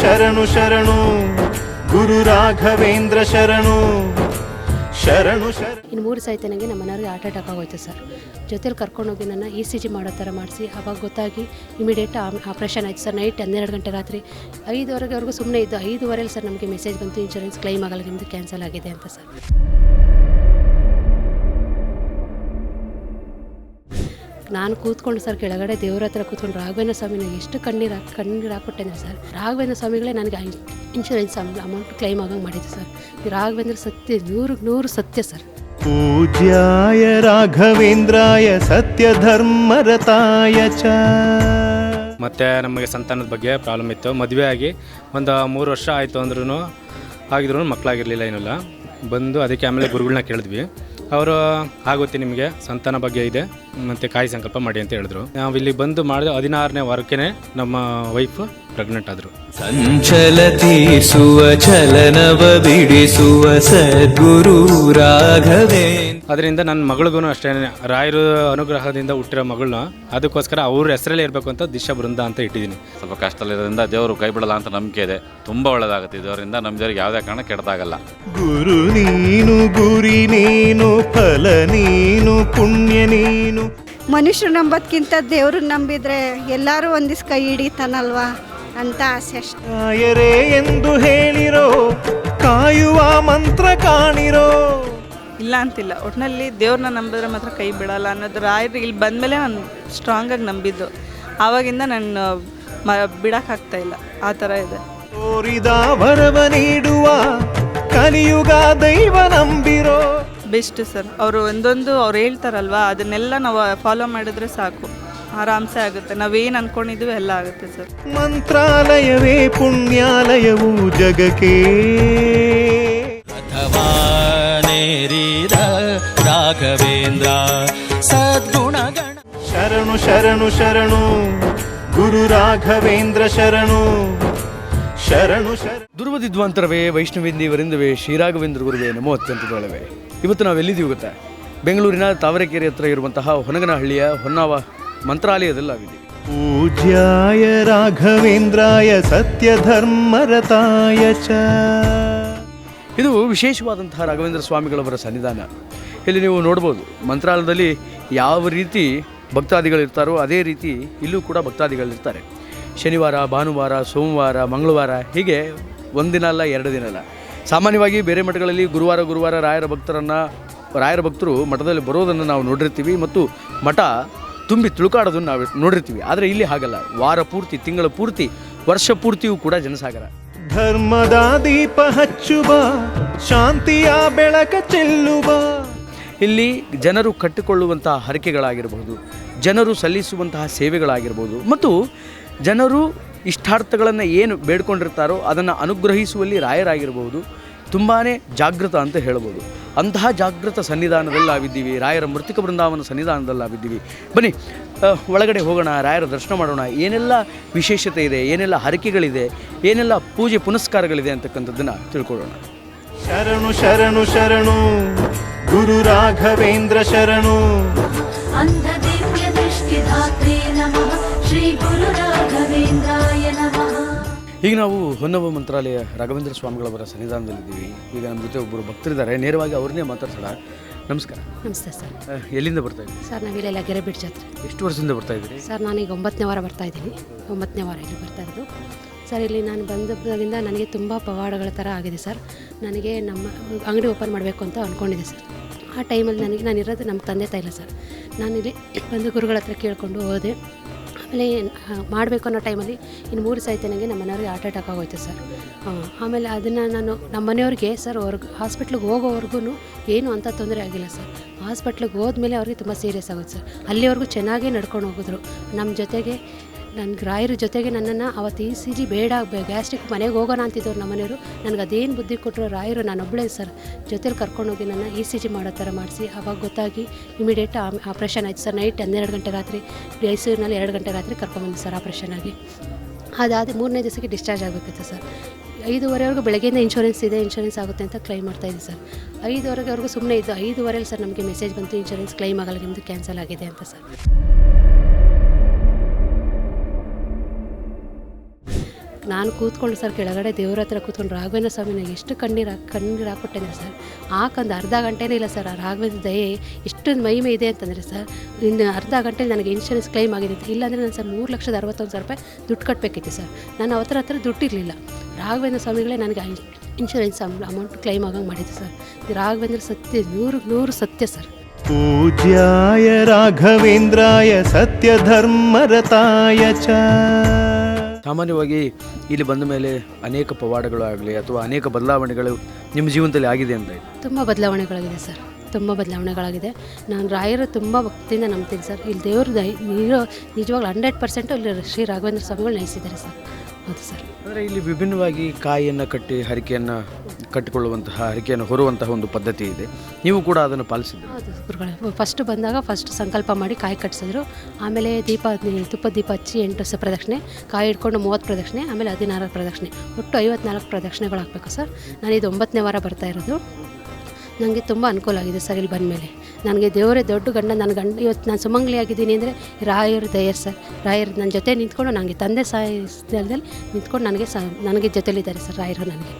ಶರಣು ಶರಣು. ಗುರು ರಾಘವೇಂದ್ರ ಶರಣು. ಶರಣು ಶರಣು ಇನ್ನು ಮೂರು ಸಾಯ್ತು ನನಗೆ ನಮ್ಮ ಮನೆಯವ್ರಿಗೆ ಹಾರ್ಟ್ ಅಟ್ಯಾಕ್ ಆಗೋಯ್ತು ಸರ್. ಜೊತೆಲಿ ಕರ್ಕೊಂಡೋಗಿ ನನ್ನ ಇ ಸಿ ಜಿ ಮಾಡೋ ಥರ ಮಾಡಿಸಿ. ಅವಾಗ ಗೊತ್ತಾಗಿ ಇಮಿಡಿಯೇಟ್ ಆಪ್ರೇಷನ್ ಆಯಿತು ಸರ್. ನೈಟ್ ಹನ್ನೆರಡು ಗಂಟೆ ರಾತ್ರಿ ಐದುವರೆಗೆವರೆಗೂ ಸುಮ್ಮನೆ ಇದ್ದು ಐದುವರೆಲಿ ಸರ್ ನಮಗೆ ಮೆಸೇಜ್ ಬಂತು ಇನ್ಶೂರೆನ್ಸ್ ಕ್ಲೈಮ್ ಆಗಲ್ಲ ನಿಮ್ಮದು ಕ್ಯಾನ್ಸಲ್ ಆಗಿದೆ ಅಂತ ಸರ್. ನಾನು ಕೂತ್ಕೊಂಡು ಸರ್ ಕೆಳಗಡೆ ದೇವ್ರ ಹತ್ರ ಕೂತ್ಕೊಂಡು ರಾಘವೇಂದ್ರ ಸ್ವಾಮಿ ಎಷ್ಟು ಕಣ್ಣೀರು ಹಾಕಿ ಸರ್. ರಾಘವೇಂದ್ರ ಸ್ವಾಮಿಗಳೇ ನನಗೆ ಇನ್ಶೂರೆನ್ಸ್ ಅಮೌಂಟ್ ಕ್ಲೈಮ್ ಆಗಂಗೆ ಮಾಡಿದ್ದೆ ಸರ್. ರಾಘವೇಂದ್ರ ಸತ್ಯ ನೂರು ನೂರು ಸತ್ಯ ಸರ್. ಪೂಜ್ಯಾಯ ರಾಘವೇಂದ್ರಾಯ ಸತ್ಯ ಧರ್ಮರತಾಯ ಚ. ಮತ್ತು ನಮಗೆ ಸಂತಾನದ ಬಗ್ಗೆ ಪ್ರಾಬ್ಲಮ್ ಇತ್ತು. ಮದುವೆ ಆಗಿ ಒಂದು ಮೂರು ವರ್ಷ ಆಯಿತು ಅಂದ್ರೂ ಆಗಿದ್ರೂ ಮಕ್ಕಳಾಗಿರಲಿಲ್ಲ ಏನಿಲ್ಲ. ಬಂದು ಅದಕ್ಕೆ ಆಮೇಲೆ ಗುರುಗಳನ್ನ ಕೇಳಿದ್ವಿ. ಅವರು ಆಗುತ್ತೆ ನಿಮಗೆ ಸಂತಾನ ಬಗ್ಗೆ ಇದೆ. ಮತ್ತು ಕಾಯಿ ಸಂಕಲ್ಪ ಮಾಡಿ ಅಂತ ಹೇಳಿದ್ರು. ನಾವು ಇಲ್ಲಿ ಬಂದು ಮಾಡಿದ ಹದಿನಾರನೇ ವಾರಕ್ಕೆ ನಮ್ಮ ವೈಫ್ ಪ್ರೆಗ್ನೆಂಟ್ ಆದರು. ಸಂಚಲ ತೀರಿಸುವ ಚಲನವ ಬಿಡಿಸುವ ಸದ್ಗುರು ರಾಘವೇ ಅದರಿಂದ ನನ್ನ ಮಗಳಿಗೂ ಅಷ್ಟೇ ರಾಯರು ಅನುಗ್ರಹದಿಂದ ಹುಟ್ಟಿರೋ ಮಗಳನ್ನ ಅದಕ್ಕೋಸ್ಕರ ಅವ್ರ ಹೆಸರಲ್ಲೇ ಇರಬೇಕು ಅಂತ ದಿಶಾ ಬೃಂದ ಅಂತ ಇಟ್ಟಿದ್ದೀನಿ. ಸ್ವಲ್ಪ ಕಷ್ಟದಲ್ಲಿರೋದ್ರಿಂದ ದೇವರು ಕೈ ಬಿಡಲ್ಲ ಅಂತ ನಂಬಿಕೆ ಇದೆ. ತುಂಬ ಒಳ್ಳೆಯದಾಗುತ್ತೆ ಇದರಿಂದ ನಮ್ಮ ದೇವರಿಗೆ ಯಾವುದೇ ಕಾರಣ ಕೆಡದಾಗಲ್ಲ ಗುರು ನೀನು ಗುರಿ ನೀನು ಫಲ ನೀನು ಪುಣ್ಯ ನೀನು. ಮನುಷ್ಯರು ನಂಬೋದ್ಕಿಂತ ದೇವ್ರನ್ನ ನಂಬಿದ್ರೆ ಎಲ್ಲರೂ ಒಂದಿಸ್ ಕೈ ಹಿಡಿತಾನಲ್ವಾ ಅಂತ ಆಸೆ ಅಷ್ಟೆ. ಎಂದು ಹೇಳಿರೋ ಕಾಯುವ ಮಂತ್ರ ಕಾಣಿರೋ. ಇಲ್ಲ ಅಂತಿಲ್ಲ. ಒಟ್ಟಿನಲ್ಲಿ ದೇವ್ರನ್ನ ನಂಬಿದ್ರೆ ಮಾತ್ರ ಕೈ ಬಿಡಲ್ಲ ಅನ್ನೋದು ರಾಯರು ಇಲ್ಲಿ ಬಂದಮೇಲೆ ನಾನು ಸ್ಟ್ರಾಂಗಾಗಿ ನಂಬಿದ್ದು. ಆವಾಗಿಂದ ನಾನು ಮ ಬಿಡೋಕ್ಕಾಗ್ತಾ ಇಲ್ಲ. ಆ ಥರ ಇದೆ. ತೋರಿದ ವರವ ನೀಡುವ ಕಲಿಯುಗ ದೈವ ನಂಬಿರೋ. Best sir. ಅವರು ಒಂದೊಂದು ಅವ್ರು ಹೇಳ್ತಾರಲ್ವಾ ಅದನ್ನೆಲ್ಲ ನಾವು ಫಾಲೋ ಮಾಡಿದ್ರೆ ಸಾಕು. ಆರಾಮ್ಸೆ ಆಗುತ್ತೆ. ನಾವೇನು ಅನ್ಕೊಂಡಿದ್ವಿ ಎಲ್ಲ ಆಗುತ್ತೆ ಸರ್. ಮಂತ್ರಾಲಯವೇ ಪುಣ್ಯಾಲಯವು ಜಗಕ್ಕೆ. ರಾಘವೇಂದ್ರ ಸದ್ಗುಣಗಣ ಶರಣು ಶರಣು ಶರಣು. ಗುರು ರಾಘವೇಂದ್ರ ಶರಣು. ಶರಣು ಶರಣು. ದುರ್ವದಿದ್ವಾಂತರವೇ ವೈಷ್ಣವೇಂದಿವರಿಂದವೇ ಶ್ರೀರಾಘವೇಂದ್ರ ಗುರುವೇ ನಮೋ ಅತ್ಯಂತದೊಳವೆ. ಇವತ್ತು ನಾವು ಎಲ್ಲಿದ್ದೀವಿ ಗೊತ್ತಾ? ಬೆಂಗಳೂರಿನ ತಾವರೆಕೆರೆ ಹತ್ರ ಇರುವಂತಹ ಹೊನಗನಹಳ್ಳಿಯ ಹೊನ್ನಾವ ಮಂತ್ರಾಲಯದಲ್ಲಾಗಿದೆ ಪೂಜ್ಯಾಯ ರಾಘವೇಂದ್ರಾಯ ಸತ್ಯ ಧರ್ಮರತಾಯ ಚ. ಇದು ವಿಶೇಷವಾದಂತಹ ರಾಘವೇಂದ್ರ ಸ್ವಾಮಿಗಳವರ ಸನ್ನಿಧಾನ. ಇಲ್ಲಿ ನೀವು ನೋಡ್ಬೋದು ಮಂತ್ರಾಲಯದಲ್ಲಿ ಯಾವ ರೀತಿ ಭಕ್ತಾದಿಗಳಿರ್ತಾರೋ ಅದೇ ರೀತಿ ಇಲ್ಲೂ ಕೂಡ ಭಕ್ತಾದಿಗಳಿರ್ತಾರೆ. ಶನಿವಾರ ಭಾನುವಾರ ಸೋಮವಾರ ಮಂಗಳವಾರ ಹೀಗೆ ಒಂದಿನ ಅಲ್ಲ ಎರಡು ದಿನ ಅಲ್ಲ. ಸಾಮಾನ್ಯವಾಗಿ ಬೇರೆ ಮಠಗಳಲ್ಲಿ ಗುರುವಾರ ಗುರುವಾರ ರಾಯರ ಭಕ್ತರನ್ನು ರಾಯರ ಭಕ್ತರು ಮಠದಲ್ಲಿ ಬರೋದನ್ನು ನಾವು ನೋಡಿರ್ತೀವಿ ಮತ್ತು ಮಠ ತುಂಬಿ ತುಳುಕಾಡೋದನ್ನು ನಾವು ನೋಡಿರ್ತೀವಿ. ಆದರೆ ಇಲ್ಲಿ ಹಾಗಲ್ಲ. ವಾರ ಪೂರ್ತಿ ತಿಂಗಳ ಪೂರ್ತಿ ವರ್ಷ ಪೂರ್ತಿಯೂ ಕೂಡ ಜನಸಾಗರ. ಧರ್ಮದ ದೀಪ ಹಚ್ಚುವ ಶಾಂತಿಯ ಬೆಳಕ ಚೆಲ್ಲುವ. ಇಲ್ಲಿ ಜನರು ಕಟ್ಟಿಕೊಳ್ಳುವಂತಹ ಹರಕೆಗಳಾಗಿರಬಹುದು ಜನರು ಸಲ್ಲಿಸುವಂತಹ ಸೇವೆಗಳಾಗಿರ್ಬೋದು. ಮತ್ತು ಜನರು ಇಷ್ಟಾರ್ಥಗಳನ್ನು ಏನು ಬೇಡ್ಕೊಂಡಿರ್ತಾರೋ ಅದನ್ನು ಅನುಗ್ರಹಿಸುವಲ್ಲಿ ರಾಯರಾಗಿರಬಹುದು ತುಂಬಾ ಜಾಗೃತ ಅಂತ ಹೇಳ್ಬೋದು. ಅಂತಹ ಜಾಗೃತ ಸನ್ನಿಧಾನದಲ್ಲಿ ನಾವಿದ್ದೀವಿ. ರಾಯರ ಮೃತಿಕ ಬೃಂದಾವನ ಸನ್ನಿಧಾನದಲ್ಲಿ ನಾವಿದ್ದೀವಿ. ಬನ್ನಿ ಒಳಗಡೆ ಹೋಗೋಣ ರಾಯರ ದರ್ಶನ ಮಾಡೋಣ. ಏನೆಲ್ಲ ವಿಶೇಷತೆ ಇದೆ? ಏನೆಲ್ಲ ಹರಕೆಗಳಿದೆ? ಏನೆಲ್ಲ ಪೂಜೆ ಪುನಸ್ಕಾರಗಳಿದೆ ಅಂತಕ್ಕಂಥದ್ದನ್ನು ತಿಳ್ಕೊಳ್ಳೋಣ. ಶರಣು ಶರಣು ಶರಣು. ಗುರು ರಾಘವೇಂದ್ರ ಶರಣು. ಶ್ರೀ ಗುರು ರಾಘವೇಂದ್ರಾಯ ಈಗ ನಾವು ಹೊನ್ನವ ಮಂತ್ರಾಲಯ ರಾಘವೇಂದ್ರ ಸ್ವಾಮಿಗಳವರ ಸನ್ನಿಧಾನದಲ್ಲಿದ್ದೀವಿ. ಈಗ ನಮ್ಮ ಜೊತೆ ಒಬ್ಬರು ಭಕ್ತರಿದ್ದಾರೆ. ನೇರವಾಗಿ ಅವ್ರನ್ನೇ ಮಾತಾಡ್ಸೋಣ. ನಮಸ್ಕಾರ. ನಮಸ್ತೆ ಸರ್. ಎಲ್ಲಿಂದ ಬರ್ತಾ ಇದ್ದೀವಿ ಸರ್ ನಾವಿಲ್ಲೆಲ್ಲ ಗೆರೆಬಿಡ್ ಜಾತ್ರೆ. ಎಷ್ಟು ವರ್ಷದಿಂದ ಬರ್ತಾ ಇದ್ದೀರಿ? ಸರ್ ನಾನೀಗ ಒಂಬತ್ತನೇ ವಾರ ಬರ್ತಾ ಇದ್ದೀನಿ. ಒಂಬತ್ತನೇ ವಾರ ಇಲ್ಲಿ ಬರ್ತಾ ಇರೋದು. ಸರ್ ಇಲ್ಲಿ ನಾನು ಬಂದಾಗಲಿಂದ ನನಗೆ ತುಂಬ ಪವಾಡಗಳ ಥರ ಆಗಿದೆ ಸರ್. ನನಗೆ ನಮ್ಮ ಅಂಗಡಿ ಓಪನ್ ಮಾಡಬೇಕು ಅಂತ ಅಂದ್ಕೊಂಡಿದ್ದೆ ಸರ್. ಆ ಟೈಮಲ್ಲಿ ನನಗೆ ನಾನು ಇರೋದು ನಮ್ಮ ತಂದೆ ತಾಯಿಲ್ಲ ಸರ್. ನಾನಿಲ್ಲಿ ಬಂದು ಗುರುಗಳ ಹತ್ರ ಕೇಳಿಕೊಂಡು ಹೋದೆ. ಆಮೇಲೆ ಮಾಡಬೇಕು ಅನ್ನೋ ಟೈಮಲ್ಲಿ ಇನ್ನು ಮೂರು ಸಾಯ್ತು ನನಗೆ ನಮ್ಮ ಮನೆಯವ್ರಿಗೆ ಹಾರ್ಟ್ ಅಟ್ಯಾಕ್ ಆಗೋಯ್ತು ಸರ್. ಆಮೇಲೆ ಅದನ್ನು ನಾನು ನಮ್ಮ ಮನೆಯವ್ರಿಗೆ ಸರ್ ಅವ್ರಿಗೆ ಹಾಸ್ಪಿಟ್ಲಿಗೆ ಹೋಗೋವರೆಗೂ ಏನು ಅಂತ ತೊಂದರೆ ಆಗಿಲ್ಲ ಸರ್. ಹಾಸ್ಪಿಟ್ಲಿಗೆ ಹೋದ್ಮೇಲೆ ಅವ್ರಿಗೆ ತುಂಬ ಸೀರಿಯಸ್ ಆಗುತ್ತೆ ಸರ್. ಅಲ್ಲಿವರೆಗೂ ಚೆನ್ನಾಗೇ ನಡ್ಕೊಂಡು ಹೋಗಿದ್ರು. ನಮ್ಮ ಜೊತೆಗೆ ನನ್ನ ರಾಯರ ಜೊತೆಗೆ ನನ್ನನ್ನು ಅವತ್ತು ಈ ಸಿ ಜಿ ಬೇಡ ಗ್ಯಾಸ್ಟ್ರಿಕ್ ಮನೆಗೆ ಹೋಗೋಣ ಅಂತಿದ್ದವ್ರು ನಮ್ಮ ಮನೆಯವರು ನನಗೆ ಅದೇನು ಬುದ್ಧಿ ಕೊಟ್ಟರು ರಾಯರು ನಾನೊಬ್ಬಳೇ ಸರ್. ಜೊತೆಲಿ ಕರ್ಕೊಂಡೋಗಿ ನನ್ನ ಇ ಸಿ ಜಿ ಮಾಡೋ ಥರ ಮಾಡಿಸಿ. ಅವಾಗ ಗೊತ್ತಾಗಿ ಇಮಿಡಿಯೇಟ್ ಆಪ್ರೇಷನ್ ಆಯಿತು ಸರ್. ನೈಟ್ ಹನ್ನೆರಡು ಗಂಟೆ ರಾತ್ರಿ, ಮೈಸೂರಿನಲ್ಲಿ ಎರಡು ಗಂಟೆ ರಾತ್ರಿ ಕರ್ಕೊಂಬಂದು ಸರ್ ಆಪ್ರೇಷನ್ ಆಗಿ. ಅದಾದ ಮೂರನೇ ದಿವಸಕ್ಕೆ ಡಿಸ್ಚಾರ್ಜ್ ಆಗಬೇಕಿತ್ತು ಸರ್. ಐದುವರೆವರೆಗೂ ಬೆಳಗ್ಗೆಯಿಂದ ಇನ್ಶೂರೆನ್ಸ್ ಇದೆ ಇನ್ಶೂರೆನ್ಸ್ ಆಗುತ್ತೆ ಅಂತ ಕ್ಲೈಮ್ ಮಾಡ್ತಾ ಇದ್ದೆ ಸರ್. ಐದುವರೆವರೆಗೂ ಸುಮ್ಮನೆ ಇದ್ದು, ಐದುವರೆಯಲ್ಲಿ ಸರ್ ನಮಗೆ ಮೆಸೇಜ್ ಬಂತು ಇನ್ಶೂರೆನ್ಸ್ ಕ್ಲೈಮ್ ಆಗಲ್ಲ ನಿಮ್ಮದು ಕ್ಯಾನ್ಸಲ್ ಆಗಿದೆ ಅಂತ ಸರ್. ನಾನು ಕೂತ್ಕೊಂಡು ಸರ್ ಕೆಳಗಡೆ ದೇವ್ರ ಹತ್ರ ಕೂತ್ಕೊಂಡು ರಾಘವೇಂದ್ರ ಸ್ವಾಮಿನ ಎಷ್ಟು ಕಣ್ಣೀರು ಹಾಕ್- ಕಣ್ಣೀರು ಹಾಕ್ಬಿಟ್ಟೆ ಸರ್ ಹಾಕೊಂದು ಅರ್ಧ ಗಂಟೆನೇ ಇಲ್ಲ ಸರ್ ಆ ರಾಘವೇಂದ್ರ ದಯೆ ಎಷ್ಟೊಂದು ಮಹಿಮೆ ಇದೆ ಅಂತಂದರೆ ಸರ್ ಇನ್ನು ಅರ್ಧ ಗಂಟೆಲಿ ನನಗೆ ಇನ್ಶೂರೆನ್ಸ್ ಕ್ಲೈಮ್ ಆಗಿದೆ ಇಲ್ಲಾಂದರೆ ನಾನು ಸರ್ ಮೂರು ಲಕ್ಷದ ಅರವತ್ತೊಂದು ಸಾವಿರ ರೂಪಾಯಿ ದುಡ್ಡು ಕಟ್ಟಬೇಕಿತ್ತು ಸರ್ ನಾನು ಅವತ್ರ ಹತ್ರ ದುಡ್ಡು ಇರಲಿಲ್ಲ ರಾಘವೇಂದ್ರ ಸ್ವಾಮಿಗಳೇ ನನಗೆ ಇನ್ಶೂರೆನ್ಸ್ ಅಮೌಂಟ್ ಕ್ಲೈಮ್ ಆಗಂಗೆ ಮಾಡಿದ್ದು ಸರ್ ಇದು ರಾಘವೇಂದ್ರ ಸತ್ಯ ನೂರು ನೂರು ಸತ್ಯ ಸರ್ पूज्याय राघवेन्द्राय सत्यधर्मरताय च ಸಾಮಾನ್ಯವಾಗಿ ಇಲ್ಲಿ ಬಂದ ಮೇಲೆ ಅನೇಕ ಪವಾಡಗಳು ಆಗಲಿ ಅಥವಾ ಅನೇಕ ಬದಲಾವಣೆಗಳು ನಿಮ್ಮ ಜೀವನದಲ್ಲಿ ಆಗಿದೆ ಅಂತ ತುಂಬ ಬದಲಾವಣೆಗಳಾಗಿದೆ ಸರ್. ತುಂಬ ಬದಲಾವಣೆಗಳಾಗಿದೆ. ನಾನು ರಾಯರು ತುಂಬ ಭಕ್ತಿಯಿಂದ ನಂಬ್ತೀನಿ ಸರ್. ಇಲ್ಲಿ ದೇವರು ನೀರು ನಿಜವಾಗ್ಲೂ ಹಂಡ್ರೆಡ್ ಪರ್ಸೆಂಟು ಇಲ್ಲಿ ಶ್ರೀ ರಾಘವೇಂದ್ರ ಸ್ವಾಮಿಗಳು ನೆಲೆಸಿದ್ದಾರೆ ಸರ್. ಹೌದು ಸರ್. ಅಂದರೆ ಇಲ್ಲಿ ವಿಭಿನ್ನವಾಗಿ ಕಾಯಿಯನ್ನು ಕಟ್ಟಿ ಹರಿಕೆಯನ್ನು ಕಟ್ಟಿಕೊಳ್ಳುವಂತಹ ಹರಿಕೆಯನ್ನು ಹೊರುವಂತಹ ಒಂದು ಪದ್ಧತಿ ಇದೆ. ನೀವು ಕೂಡ ಅದನ್ನು ಪಾಲಿಸಿದ್ರು ಹೌದು ಗುರುಗಳೇ ಫಸ್ಟ್ ಬಂದಾಗ ಫಸ್ಟ್ ಸಂಕಲ್ಪ ಮಾಡಿ ಕಾಯಿ ಕಟ್ಟಿಸಿದ್ರು ಆಮೇಲೆ ದೀಪ ತುಪ್ಪ ದೀಪ ಹಚ್ಚಿ ಎಂಟು ಸ ಪ್ರದಕ್ಷಿಣೆ ಕಾಯಿ ಹಿಡ್ಕೊಂಡು ಮೂವತ್ತು ಪ್ರದಕ್ಷಿಣೆ ಆಮೇಲೆ ಹದಿನಾರು ಪ್ರದಕ್ಷಿಣೆ. ಒಟ್ಟು ಐವತ್ನಾಲ್ಕು ಪ್ರದಕ್ಷಿಣೆಗಳು ಹಾಕಬೇಕು ಸರ್. ನಾನು ಇದು ಒಂಬತ್ತನೇ ವಾರ ಬರ್ತಾ ಇರೋದು. ನನಗೆ ತುಂಬ ಅನುಕೂಲ ಆಗಿದೆ ಸರ್ ಇಲ್ಲಿ ಬಂದ ಮೇಲೆ ನನಗೆ ದೇವರೇ ದೊಡ್ಡ ಗಂಡ ನನ್ನ ಗಂಡ ಇವತ್ತು ನಾನು ಸುಮಂಗ್ಲಿ ಆಗಿದ್ದೀನಿ ಅಂದರೆ ರಾಯರ ದಯ ಸರ್. ರಾಯರ್ ನನ್ನ ಜೊತೆ ನಿಂತ್ಕೊಂಡು ನನಗೆ ತಂದೆ ಸಹಾಯ ಸ್ಥಳದಲ್ಲಿ ನಿಂತ್ಕೊಂಡು ನನಗೆ ಸ ನನಗೆ ಜೊತೆಲಿದ್ದಾರೆ ಸರ್ ರಾಯರು ನನಗೆ.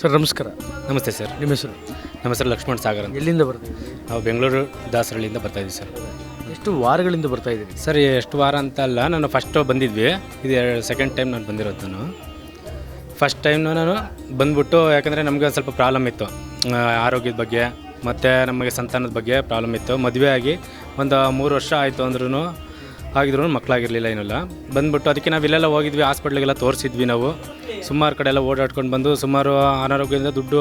ಸರ್ ನಮಸ್ಕಾರ. ನಮಸ್ತೆ ಸರ್. ನಿಮ್ಮ ಹೆಸರು? ನಮ್ಮ ಹೆಸರು ಲಕ್ಷ್ಮಣ್ ಸಾಗರ್ ಎಲ್ಲಿಂದ ಬರ್ತೀವಿ ನಾವು ಬೆಂಗಳೂರು ದಾಸರಳ್ಳಿಯಿಂದ ಬರ್ತಾ ಇದ್ದೀವಿ ಸರ್. ಎಷ್ಟು ವಾರಗಳಿಂದ ಬರ್ತಾ ಇದ್ದೀರಿ? ಸರ್, ಎಷ್ಟು ವಾರ ಅಂತ ಅಲ್ಲ, ನಾನು ಫಸ್ಟ್ ಬಂದಿದ್ವಿ. ಇದು ಸೆಕೆಂಡ್ ಟೈಮ್ ನಾನು ಬಂದಿರೋದು ನಾನು. ಫಸ್ಟ್ ಟೈಮ್ ನಾನು ಬಂದ್ಬಿಟ್ಟು, ಯಾಕಂದರೆ ನಮಗೆ ಒಂದು ಸ್ವಲ್ಪ ಪ್ರಾಬ್ಲಮ್ ಇತ್ತು. ಆರೋಗ್ಯದ ಬಗ್ಗೆ, ಮತ್ತು ನಮಗೆ ಸಂತಾನದ ಬಗ್ಗೆ ಪ್ರಾಬ್ಲಮ್ ಇತ್ತು. ಮದುವೆ ಆಗಿ ಒಂದು ಮೂರು ವರ್ಷ ಆಯಿತು ಅಂದ್ರೂ ಆಗಿದ್ರು ಮಕ್ಕಳಾಗಿರಲಿಲ್ಲ ಏನಿಲ್ಲ. ಬಂದ್ಬಿಟ್ಟು ಅದಕ್ಕೆ ನಾವು ಇಲ್ಲೆಲ್ಲ ಹೋಗಿದ್ವಿ ಹಾಸ್ಪಿಟ್ಲಿಗೆಲ್ಲ ತೋರಿಸಿದ್ವಿ ನಾವು. ಸುಮಾರು ಕಡೆ ಎಲ್ಲ ಓಡಾಡ್ಕೊಂಡು ಬಂದು ಸುಮಾರು ಅನಾರೋಗ್ಯದಿಂದ ದುಡ್ಡು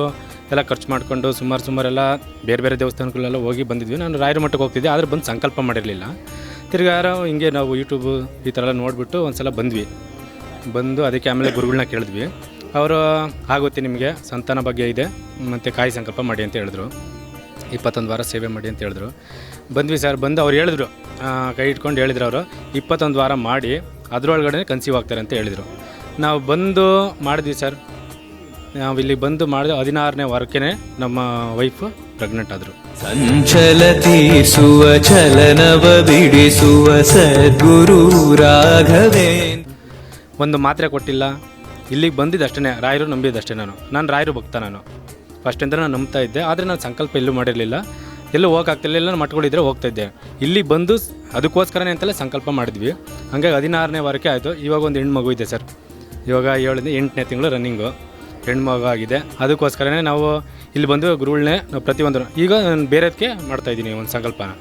ಎಲ್ಲ ಖರ್ಚು ಮಾಡಿಕೊಂಡು ಸುಮಾರು ಸುಮಾರೆಲ್ಲ ಬೇರೆ ಬೇರೆ ದೇವಸ್ಥಾನಗಳೆಲ್ಲ ಹೋಗಿ ಬಂದಿದ್ವಿ. ನಾನು ರಾಯರ ಮಟ್ಟಕ್ಕೆ ಹೋಗ್ತಿದ್ದೆ, ಆದರೆ ಬಂದು ಸಂಕಲ್ಪ ಮಾಡಿರಲಿಲ್ಲ. ತಿರ್ಗಾ ಯಾರೋ ಹಿಂಗೆ ನಾವು ಯೂಟ್ಯೂಬು ಈ ಥರ ಎಲ್ಲ ನೋಡಿಬಿಟ್ಟು ಒಂದು ಸಲ ಬಂದ್ವಿ. ಬಂದು ಅದಕ್ಕೆ ಆಮೇಲೆ ಗುರುಗಳನ್ನ ಕೇಳಿದ್ವಿ. ಅವರು ಆಗುತ್ತೆ ನಿಮಗೆ, ಸಂತಾನ ಬಗ್ಗೆ ಇದೆ, ಮತ್ತು ಕಾಯಿ ಸಂಕಲ್ಪ ಮಾಡಿ ಅಂತ ಹೇಳಿದ್ರು. ಇಪ್ಪತ್ತೊಂದು ವಾರ ಸೇವೆ ಮಾಡಿ ಅಂತ ಹೇಳಿದ್ರು. ಬಂದ್ವಿ ಸರ್, ಬಂದು ಅವ್ರು ಹೇಳಿದ್ರು ಕೈ ಇಟ್ಕೊಂಡು ಹೇಳಿದ್ರು ಅವರು ಇಪ್ಪತ್ತೊಂದು ವಾರ ಮಾಡಿ ಅದರೊಳಗಡೆ ಕನ್ಸೀವ್ ಆಗ್ತಾರೆ ಅಂತ ಹೇಳಿದರು. ನಾವು ಬಂದು ಮಾಡಿದ್ವಿ ಸರ್ ನಾವು ಇಲ್ಲಿ ಬಂದು ಮಾಡಿದ ಹದಿನಾರನೇ ವಾರಕ್ಕೆ ನಮ್ಮ ವೈಫ್ ಪ್ರೆಗ್ನೆಂಟ್ ಆದರು. ಸಂಚಲ ತೀರಿಸುವ ಚಲನವ ಬಿಡಿಸುವ ಸದ್ಗುರು ರಾಘವೇ ಒಂದು ಮಾತ್ರೆ ಕೊಟ್ಟಿಲ್ಲ. ಇಲ್ಲಿಗೆ ಬಂದಿದ್ದು ಅಷ್ಟೇ ರಾಯರು ನಂಬಿದ್ದಷ್ಟೇ ನಾನು. ನಾನು ರಾಯರು ಭಕ್ತ ನಾನು. ಫಸ್ಟಿಂದ ನಾನು ನಂಬ್ತಾ ಇದ್ದೆ ಆದರೆ ನಾನು ಸಂಕಲ್ಪ ಎಲ್ಲೂ ಮಾಡಿರಲಿಲ್ಲ. ಎಲ್ಲೂ ಹೋಗಕ್ಕಾಗ್ತಿಲ್ಲ ಎಲ್ಲ ಮಟ್ಕೊಂಡಿದ್ರೆ ಹೋಗ್ತಾ ಇದ್ದೆ. ಇಲ್ಲಿ ಬಂದು ಅದಕ್ಕೋಸ್ಕರನೇ ಅಂತೆಲ್ಲ ಸಂಕಲ್ಪ ಮಾಡಿದ್ವಿ. ಹಂಗಾಗಿ ಹದಿನಾರನೇ ವಾರಕ್ಕೆ ಆಯಿತು. ಇವಾಗ ಒಂದು ಹೆಣ್ಣು ಮಗು ಇದೆ ಸರ್. ಇವಾಗ ಏಳನೇ ಎಂಟನೇ ತಿಂಗಳು ರನ್ನಿಂಗು ಹೆಣ್ಣು ಮಗು ಆಗಿದೆ. ಅದಕ್ಕೋಸ್ಕರನೇ ನಾವು ಇಲ್ಲಿ ಬಂದು ಗುರುಗಳನ್ನೇ ನಾವು ಪ್ರತಿಯೊಂದು ಈಗ ನಾನು ಬೇರೆದಕ್ಕೆ ಮಾಡ್ತಾಯಿದ್ದೀನಿ ಒಂದು ಸಂಕಲ್ಪನ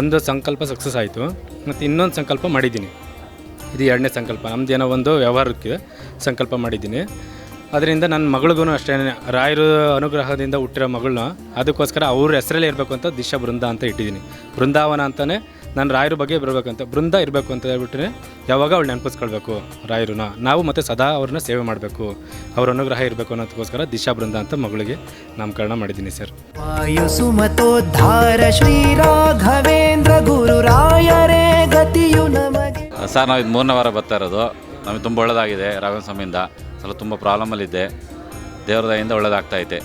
ಒಂದು ಸಂಕಲ್ಪ ಸಕ್ಸಸ್ ಆಯಿತು. ಮತ್ತು ಇನ್ನೊಂದು ಸಂಕಲ್ಪ ಮಾಡಿದ್ದೀನಿ. ಇದು ಎರಡನೇ ಸಂಕಲ್ಪ. ನಮ್ದು ಏನೋ ಒಂದು ವ್ಯವಹಾರಕ್ಕೆ ಸಂಕಲ್ಪ ಮಾಡಿದ್ದೀನಿ. ಅದರಿಂದ ನನ್ನ ಮಗಳಿಗೂ ಅಷ್ಟೇ. ರಾಯರು ಅನುಗ್ರಹದಿಂದ ಹುಟ್ಟಿರೋ ಮಗಳನ್ನ ಅದಕ್ಕೋಸ್ಕರ ಅವ್ರ ಹೆಸರಲ್ಲೇ ಇರಬೇಕು ಅಂತ ದಿಶಾ ಬೃಂದ ಅಂತ ಇಟ್ಟಿದ್ದೀನಿ. ಬೃಂದಾವನ ಅಂತಲೇ ನಾನು ರಾಯರ ಬಗ್ಗೆ ಬರಬೇಕಂತ ಬೃಂದ ಇರಬೇಕು ಅಂತ ಹೇಳ್ಬಿಟ್ರೆ ಯಾವಾಗ ಅವಳು ನೆನಪಿಸ್ಕೊಳ್ಬೇಕು ರಾಯರನ್ನ. ನಾವು ಮತ್ತು ಸದಾ ಅವ್ರನ್ನ ಸೇವೆ ಮಾಡಬೇಕು ಅವ್ರ ಅನುಗ್ರಹ ಇರಬೇಕು ಅನ್ನೋದಕ್ಕೋಸ್ಕರ ದಿಶಾ ಬೃಂದ ಅಂತ ಮಗಳಿಗೆ ನಾಮಕರಣ ಮಾಡಿದ್ದೀನಿ ಸರ್. ವಾಯುಸುಮತೋದ್ಧಾರ ಶ್ರೀರಾಘವೇಂದ್ರ ಗುರುರಾಯರೇ ಗತಿಯು ನಮಗೆ. ಸರ್ ನಾವು ಇದು ಮೂರನೇ ವಾರ ಬರ್ತಾ ಇರೋದು. ನಮಗೆ ತುಂಬ ಒಳ್ಳೆಯದಾಗಿದೆ ರಾಘವೇಂದ್ರ ಸ್ವಾಮಿಯಿಂದ. ಸ್ವಲ್ಪ ತುಂಬ ಪ್ರಾಬ್ಲಮಲ್ಲಿದ್ದೆ ದೇವ್ರ ದಯಿಂದ ಒಳ್ಳೇದಾಗ್ತಾ ಐತೆ.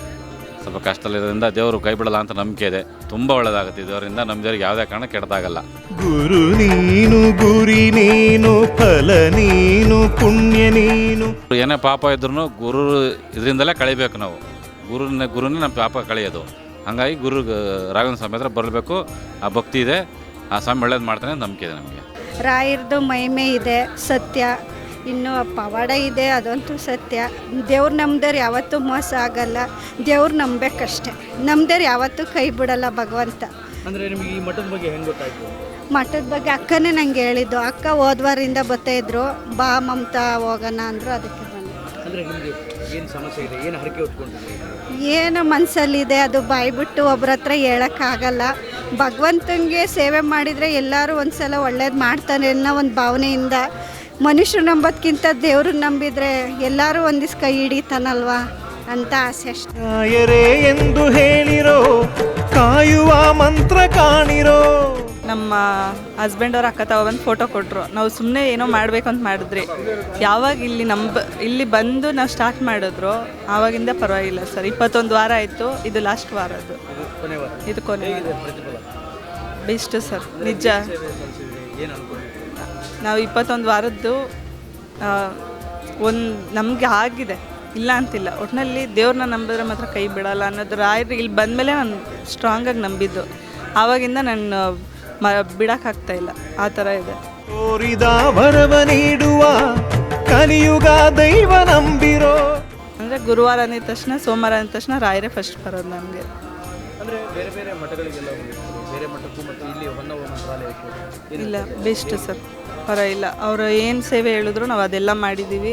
ಸ್ವಲ್ಪ ಕಷ್ಟದಲ್ಲಿರೋದ್ರಿಂದ ದೇವರು ಕೈ ಬಿಡಲ್ಲ ಅಂತ ನಂಬಿಕೆ ಇದೆ. ತುಂಬ ಒಳ್ಳೇದಾಗುತ್ತೆ ದೇವರಿಂದ ನಮ್ಮ ದೇವರಿಗೆ ಯಾವುದೇ ಕಾರಣ ಕೆಡದಾಗಲ್ಲ ಗುರು ನೀನು ಗುರಿ ನೀನು ಫಲ ನೀನು ಪುಣ್ಯ ನೀನು. ಏನೇ ಪಾಪ ಇದ್ರೂ ಗುರು ಇದರಿಂದಲೇ ಕಳಿಬೇಕು ನಾವು. ಗುರುನ ಗುರುನೇ ನಮ್ಮ ಪಾಪ ಕಳೆಯೋದು. ಹಾಗಾಗಿ ಗುರು ರಾಘವೇಂದ್ರ ಸ್ವಾಮಿ ಹತ್ರ ಬರಬೇಕು. ಆ ಭಕ್ತಿ ಇದೆ. ಆ ಸ್ವಾಮಿ ಒಳ್ಳೇದು ಮಾಡ್ತಾನೆ ನಂಬಿಕೆ ಇದೆ ನಮಗೆ. ರಾಯರದು ಮಹಿಮೆ ಇದೆ ಸತ್ಯ. ಇನ್ನು ಪವಾಡ ಇದೆ ಅದಂತೂ ಸತ್ಯ. ದೇವ್ರು ನಂಬ್ದವ್ರು ಯಾವತ್ತೂ ಮೋಸ ಆಗಲ್ಲ. ದೇವ್ರು ನಂಬೇಕಷ್ಟೆ ನಂಬ್ದವ್ರು ಯಾವತ್ತೂ ಕೈ ಬಿಡಲ್ಲ ಭಗವಂತ. ಅಂದರೆ ನಿಮಗೆ ಈ ಮಠದ ಬಗ್ಗೆ ಹೆಂಗೆ ಗೊತ್ತಾಯ್ತು? ಮಠದ ಬಗ್ಗೆ ಅಕ್ಕನೇ ನಂಗೆ ಹೇಳಿದ್ದು. ಅಕ್ಕ ಹೋದ್ವಾರಿಂದ ಬರ್ತಾ ಇದ್ರು. ಬಾ ಮಮತಾ ಹೋಗೋಣ ಅಂದರು ಅದಕ್ಕೆ ಬಂದೆ. ಅಂದರೆ ನಿಮಗೆ ಏನು ಸಮಸ್ಯೆ ಇದೆ? ಏನು ಹರಕೆ ಹೊತ್ಕೊಂಡಿದ್ದೀರಿ? ಏನು ಮನಸ್ಸಲ್ಲಿದೆ ಅದು ಬಾಯ್ಬಿಟ್ಟು ಒಬ್ರ ಹತ್ರ ಹೇಳೋಕ್ಕಾಗಲ್ಲ. ಭಗವಂತನಿಗೆ ಸೇವೆ ಮಾಡಿದರೆ ಎಲ್ಲರೂ ಒಂದು ಸಲ ಒಳ್ಳೇದು ಮಾಡ್ತಾನೆ ಅನ್ನೋ ಒಂದು ಭಾವನೆಯಿಂದ ಮನುಷ್ಯರು ನಂಬೋದ್ಕಿಂತ ದೇವ್ರನ್ನ ನಂಬಿದರೆ ಎಲ್ಲರೂ ಒಂದಿಸ್ ಕೈ ಹಿಡಿತಾನಲ್ವಾ ಅಂತ ಆಸೆ ಅಷ್ಟೇ. ಎಂದು ಹೇಳಿರೋ ಕಾಯುವ ಮಂತ್ರ ಕಾಣಿರೋ. ನಮ್ಮ ಹಸ್ಬೆಂಡ್ ಅವ್ರ ಅಕ್ಕ ತಾವ ಬಂದು ಫೋಟೋ ಕೊಟ್ಟರು ನಾವು ಸುಮ್ಮನೆ ಏನೋ ಮಾಡಬೇಕು ಅಂತ ಮಾಡಿದ್ರಿ. ಯಾವಾಗ ಇಲ್ಲಿ ನಂಬ ಇಲ್ಲಿ ಬಂದು ನಾವು ಸ್ಟಾರ್ಟ್ ಮಾಡಿದ್ರು ಆವಾಗಿಂದ ಪರವಾಗಿಲ್ಲ ಸರ್. ಇಪ್ಪತ್ತೊಂದು ವಾರ ಆಯಿತು ಇದು ಲಾಸ್ಟ್ ವಾರ ಅದು. ಇದು ಕೊನೆ ಬೆಸ್ಟ್ ಸರ್ ನಿಜ. ನಾವು ಇಪ್ಪತ್ತೊಂದು ವಾರದ್ದು ಒಂದು ನಮಗೆ ಆಗಿದೆ. ಇಲ್ಲ ಅಂತಿಲ್ಲ. ಒಟ್ಟಿನಲ್ಲಿ ದೇವ್ರನ್ನ ನಂಬಿದ್ರೆ ಮಾತ್ರ ಕೈ ಬಿಡೋಲ್ಲ ಅನ್ನೋದು ರಾಯರು ಇಲ್ಲಿ ಬಂದಮೇಲೆ ನಾನು ಸ್ಟ್ರಾಂಗಾಗಿ ನಂಬಿದ್ದು. ಆವಾಗಿಂದ ನಾನು ಮ ಬಿಡೋಕ್ಕಾಗ್ತಾ ಇಲ್ಲ. ಆ ಥರ ಇದೆ. ತೋರಿದ ವರವ ನೀಡುವ ಕಲಿಯುಗ ದೈವ ನಂಬಿರೋ. ಅಂದರೆ ಗುರುವಾರ ಅಂದಿದ ತಕ್ಷಣ ಸೋಮವಾರ ಅಂದ ತಕ್ಷಣ ರಾಯರೇ ಫಸ್ಟ್ ಬರೋದು ನಮಗೆ. ಅಂದರೆ ಬೇರೆ ಬೇರೆ ಮಠಗಳಿಗೆಲ್ಲ ಬೇರೆ ಮಠಕ್ಕೂ ಮತ್ತು ಇಲ್ಲಿ ಹೊನ್ನವ ಮಂತ್ರಾಲಯಕ್ಕೂ ಇಲ್ಲ ಬೆಸ್ಟ್ ಸರ್ ಪರವಾಗಿಲ್ಲ. ಅವರು ಏನು ಸೇವೆ ಹೇಳಿದ್ರು ನಾವು ಅದೆಲ್ಲ ಮಾಡಿದ್ದೀವಿ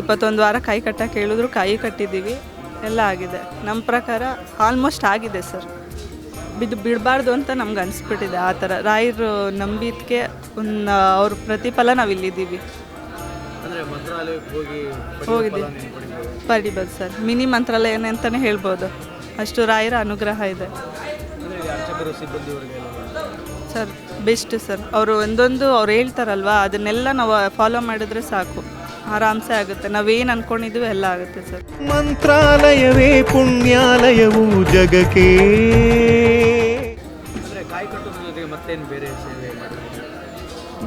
ಇಪ್ಪತ್ತೊಂದು ವಾರ ಕೈ ಕಟ್ಟಕ್ಕೆ ಹೇಳಿದ್ರು ಕೈ ಕಟ್ಟಿದ್ದೀವಿ ಎಲ್ಲ ಆಗಿದೆ. ನಮ್ಮ ಪ್ರಕಾರ ಆಲ್ಮೋಸ್ಟ್ ಆಗಿದೆ ಸರ್ ಬಿದ್ದು ಬಿಡಬಾರ್ದು ಅಂತ ನಮ್ಗೆ ಅನಿಸ್ಬಿಟ್ಟಿದೆ ಆ ಥರ. ರಾಯರು ನಂಬಿದ್ಕೆ ಒಂದು ಅವ್ರ ಪ್ರತಿಫಲ ನಾವು ಇಲ್ಲಿದ್ದೀವಿ. ಹೋಗಿದ್ದೀವಿ. ಪಡಿಬೋದು. ಸರ್ ಮಿನಿ ಮಂತ್ರಾಲಯನೇ ಅಂತಲೇ ಹೇಳ್ಬೋದು. ಅಷ್ಟು ರಾಯರ ಅನುಗ್ರಹ ಇದೆ. Sir best sir. ಅವರು ಒಂದೊಂದು ಅವ್ರು ಹೇಳ್ತಾರಲ್ವಾ ಅದನ್ನೆಲ್ಲ ನಾವು ಫಾಲೋ ಮಾಡಿದ್ರೆ ಸಾಕು. ಆರಾಮ್ಸೆ ಆಗುತ್ತೆ. ನಾವೇನು ಅನ್ಕೊಂಡಿದ್ವಿ ಎಲ್ಲ ಆಗುತ್ತೆ ಸರ್. ಮಂತ್ರಾಲಯವೇ ಪುಣ್ಯಾಲಯವು ಜಗಕ್ಕೆ. ಅಂದರೆ ಕಾಯಿ ಕಟ್ಟೋದ್ರ ಜೊತೆಗೆ ಮತ್ತೇನು ಬೇರೆ ಸೇವೆ ಮಾಡಿದ್ರೆ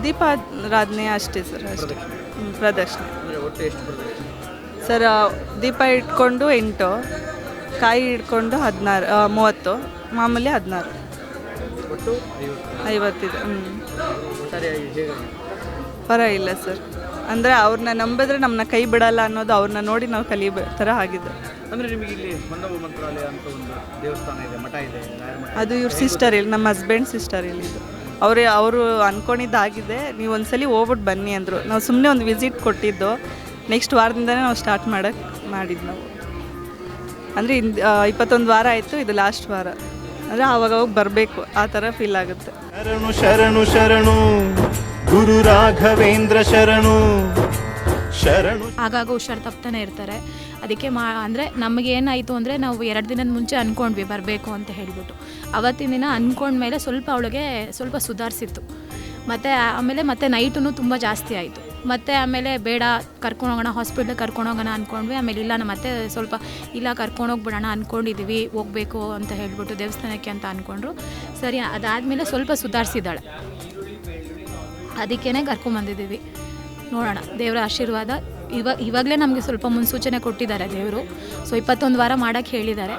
ದೀಪಾರಾಧನೆ ಅಷ್ಟೇ ಸರ್ ಅಷ್ಟೇ. ಹ್ಮ್, ಪ್ರದಕ್ಷಿಣೆ. ಅಂದರೆ ಒಟ್ಟು ಎಷ್ಟು ಬರ್ತದೆ ಸರ್ ಆ, ದೀಪ ಇಟ್ಕೊಂಡು ಎಂಟು ಕಾಯಿ ಇಟ್ಕೊಂಡು ಹದಿನಾರು ಮೂವತ್ತು. ಮಾಮೂಲಿ ಹದಿನಾರು. ಒಟ್ಟು ಐವತ್ತು. ಐವತ್ತಿದೆ ಹ್ಞೂ ಪರವಾಗಿಲ್ಲ ಸರ್. ಅಂದರೆ ಅವ್ರನ್ನ ನಂಬಿದ್ರೆ ನಮ್ಮನ್ನ ಕೈ ಬಿಡಲ್ಲ ಅನ್ನೋದು ಅವ್ರನ್ನ ನೋಡಿ ನಾವು ಕಲಿ ಥರ ಆಗಿದೆ. ಅಂದರೆ ನಿಮಗೆ ಇಲ್ಲಿ ಮಂದವ ಮಂತ್ರಾಲಯ ಅಂತ ಒಂದು ದೇವಸ್ಥಾನ ಇದೆ ಮಠ ಇದೆ ಅದು ಇವ್ರ ಸಿಸ್ಟರ್ ಇಲ್ಲಿ ನಮ್ಮ ಹಸ್ಬೆಂಡ್ ಸಿಸ್ಟರ್ ಇಲ್ಲಿ ಅವರೇ ಅವರು ಅಂದ್ಕೊಂಡಿದ್ದಾಗಿದೆ ನೀವು ಒಂದ್ಸಲಿ ಹೋಗ್ಬಿಟ್ಟು ಬನ್ನಿ ಅಂದರು. ನಾವು ಸುಮ್ಮನೆ ಒಂದು ವಿಸಿಟ್ ಕೊಟ್ಟಿದ್ದು. ನೆಕ್ಸ್ಟ್ ವಾರದಿಂದನೇ ನಾವು ಸ್ಟಾರ್ಟ್ ಮಾಡೋಕ್ಕೆ ಮಾಡಿದ್ದು ನಾವು. ಅಂದರೆ ಇಂದು ಇಪ್ಪತ್ತೊಂದು ವಾರ ಆಯಿತು ಇದು ಲಾಸ್ಟ್ ವಾರ. ಅಂದರೆ ಅವಾಗ ಅವಾಗ ಬರಬೇಕು ಆ ಥರ ಫೀಲ್ ಆಗುತ್ತೆ. ಶರಣು ಶರಣು ಶರಣು ಗುರು ರಾಘವೇಂದ್ರ ಶರಣು ಶರಣು. ಆಗಾಗ ಹುಷಾರು ತಪ್ತಾನೆ ಇರ್ತಾರೆ. ಅದಕ್ಕೆ ಮಾ ಅಂದರೆ ನಮಗೇನಾಯಿತು ಅಂದರೆ ನಾವು ಎರಡು ದಿನದ ಮುಂಚೆ ಅಂದ್ಕೊಂಡ್ವಿ ಬರಬೇಕು ಅಂತ ಹೇಳಿಬಿಟ್ಟು. ಅವತ್ತಿನ ದಿನ ಅಂದ್ಕೊಂಡ್ಮೇಲೆ ಸ್ವಲ್ಪ ಅವಳಿಗೆ ಸ್ವಲ್ಪ ಸುಧಾರಿಸಿತ್ತು. ಮತ್ತು ಆಮೇಲೆ ಮತ್ತೆ ನೈಟೂ ತುಂಬ ಜಾಸ್ತಿ ಆಯಿತು. ಮತ್ತು ಆಮೇಲೆ ಬೇಡ, ಕರ್ಕೊಂಡು ಹೋಗೋಣ ಹಾಸ್ಪಿಟ್ಲಿಗೆ ಕರ್ಕೊಂಡೋಗೋಣ ಅಂದ್ಕೊಂಡ್ವಿ ಆಮೇಲೆ ಇಲ್ಲ ನಮ್ಮ ಮತ್ತೆ ಸ್ವಲ್ಪ, ಇಲ್ಲ ಕರ್ಕೊಂಡೋಗ್ಬಿಡೋಣ ಅಂದ್ಕೊಂಡಿದ್ದೀವಿ ಹೋಗಬೇಕು ಅಂತ ಹೇಳಿಬಿಟ್ಟು ದೇವಸ್ಥಾನಕ್ಕೆ ಅಂತ ಅಂದ್ಕೊಂಡ್ರು ಸರಿ, ಅದಾದಮೇಲೆ ಸ್ವಲ್ಪ ಸುಧಾರಿಸಿದ್ದಾಳೆ. ಅದಕ್ಕೇ ಕರ್ಕೊಂಬಂದಿದ್ದೀವಿ ನೋಡೋಣ, ದೇವರ ಆಶೀರ್ವಾದ. ಇವಾಗ ಇವಾಗಲೇ ನಮಗೆ ಸ್ವಲ್ಪ ಮುನ್ಸೂಚನೆ ಕೊಟ್ಟಿದ್ದಾರೆ ದೇವರು. ಸೊ ಇಪ್ಪತ್ತೊಂದು ವಾರ ಮಾಡೋಕ್ಕೆ ಹೇಳಿದ್ದಾರೆ.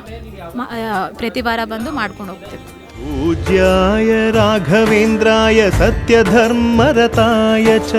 ಪ್ರತಿ ವಾರ ಬಂದು ಮಾಡ್ಕೊಂಡು ಹೋಗ್ತೀವಿ. पूज्याय राघवेन्द्राय सत्यधर्मरताय च